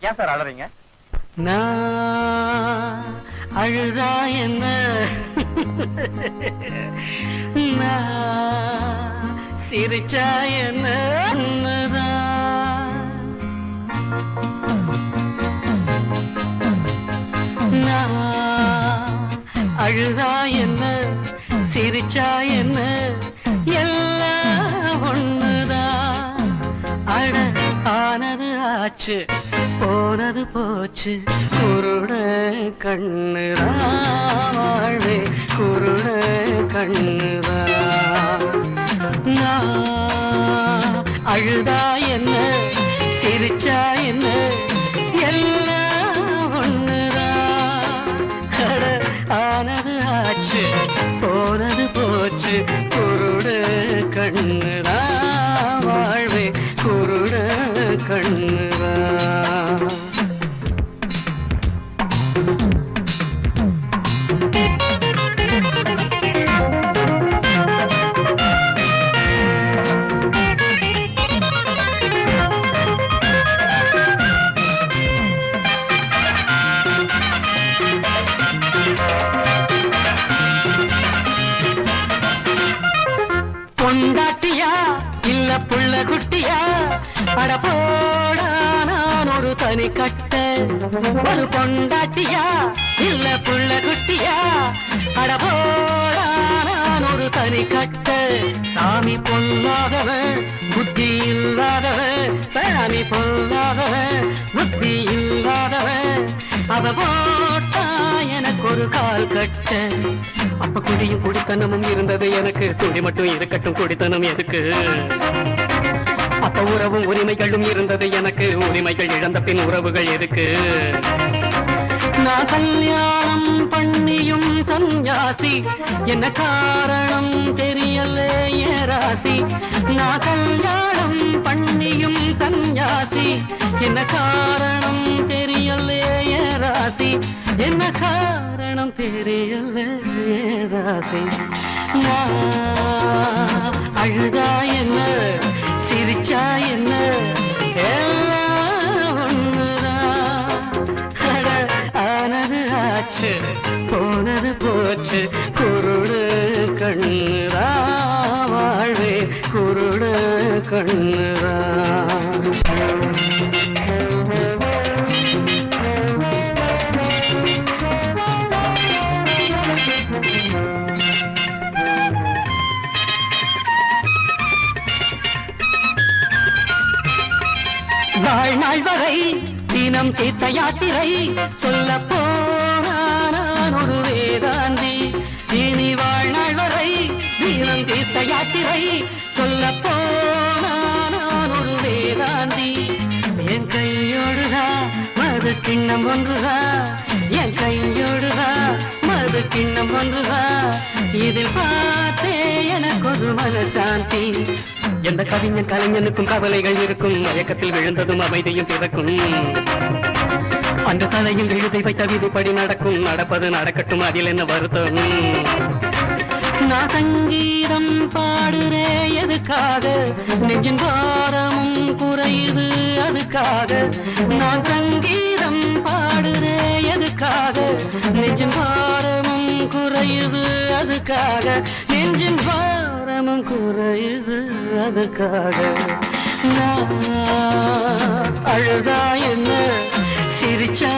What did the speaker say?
ஏன் சார் அழறீங்க? நான் அழுதா என்ன? நான் சிரிச்சா என்ன? நான் அழுதா என்ன? சிரிச்சா என்ன? ஆச்சு போனது போச்சு. குருட கண்ணுதான் வாழ்வே குருட கண்ணுதான் அழுதா என்ன சிரிச்சா என்ன எல்லாம் ஒண்ணுதான். ஆனது ஆச்சு. போனது போச்சு. குருட கண்ணுதான் வாழ்வே குருட கண்ணு குட்டியா? இல்ல புள்ள குட்டியா? அட போடா நான் ஒரு தனி கட்ட. ஒரு பொண்டாட்டியா? இல்ல புள்ள குட்டியா? அட போடா நான் ஒரு தனி கட்ட. சாமி பொல்லாதவன் புத்தி இல்லாதவன். சாமி பொல்லாதவன் புத்தி இல்லாதவன். அவ போட்டா ஒரு கால் கட்ட. அப்ப குடியும் குடித்தனமும் இருந்தது எனக்கு. குடி மட்டும் இருக்கட்டும் குடித்தனம் எதுக்கு? அப்ப உறவும் உரிமைகளும் இருந்தது எனக்கு. உரிமைகள் இழந்த பின் உறவுகள் எதுக்கு? நான் கல்யாணம் பண்ணியும் சந்யாசி என்ன காரணம் தெரியல ராசி. நான் கல்யாணம் பண்ணியும் சந்யாசி என்ன காரணம் பேராசை அழுதா என்ன? சிரிச்சா என்ன? ஆனது ஆச்சு போனது போச்சு குருடு கண்ணுரா வாழ்வே குருடு கண்ணு வாழ்நாள் வரை தினம் தீர்த்த யாத்திரை சொல்ல போனான் ஒரு வேதாந்தி. இனி வாழ்நாள் வரை தினம் தீர்த்த யாத்திரை சொல்ல போனான் ஒரு வேதாந்தி. என் கையோடுதா மது கிண்ணம் ஒன்றுதா? என் கையோடுதா மது கிண்ணம் ஒன்றுதா? இதில் பார்த்தே எனக்கு ஒரு மனசாந்தி. எந்த கவிஞன் கலைஞனுக்கும் கவலைகள் இருக்கும். மயக்கத்தில் விழுந்ததும் அமைதியும் பிறக்கும் அந்த தலையில் எழுதி வைத்த விதிப்படி நடக்கும். நடப்பது நடக்கட்டும் அதில் என்ன வருத்தம்? நான் சங்கீதம் பாடுறே எதுக்காக? நெஞ்சின் பாரமும் குறையுது அதுக்காக. நான் சங்கீதம் பாடுறே எதுக்காக? நெஞ்சின் பாரமும் குறையுது அதுக்காக. நெஞ்சின் நானும் குறையுது அதுக்காக. நான் அழுதா என்ன? சிரிச்சா